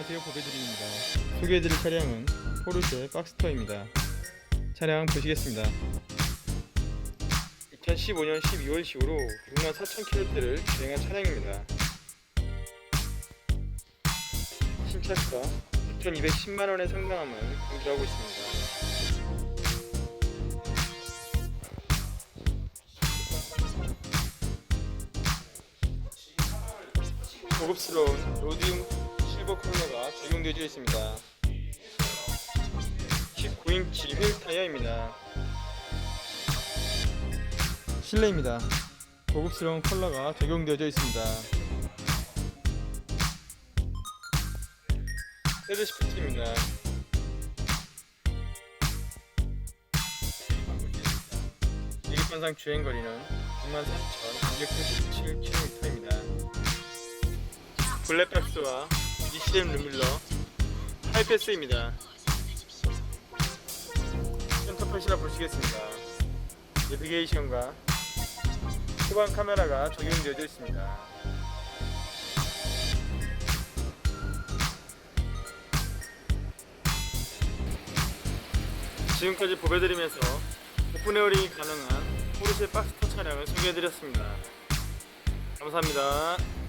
안녕하세요. 보배드림입니다. 소개해드릴 차량은 포르쉐 박스터입니다. 차량 보시겠습니다. 2015년 12월 시후로 64,000km를 주행한 차량입니다. 신차가 6,210만원에 상당함을 강조하고 있습니다. 고급스러운 로디움 실버 컬러가 적용되어 있습니다. 19인치 휠 타이어입니다. 실내입니다. 고급스러운 컬러가 적용되어 있습니다. 헤드 시프트입니다. 일반상 주행 거리는 64,297km입니다. 블랙박스와 ECM 룸밀러 하이패스입니다. 센터펫이라 보시겠습니다. 내비게이션과 후방 카메라가 적용되어 있습니다. 지금까지 보배드리면서 오픈 에어링이 가능한 포르쉐 박스터 차량을 소개해드렸습니다. 감사합니다.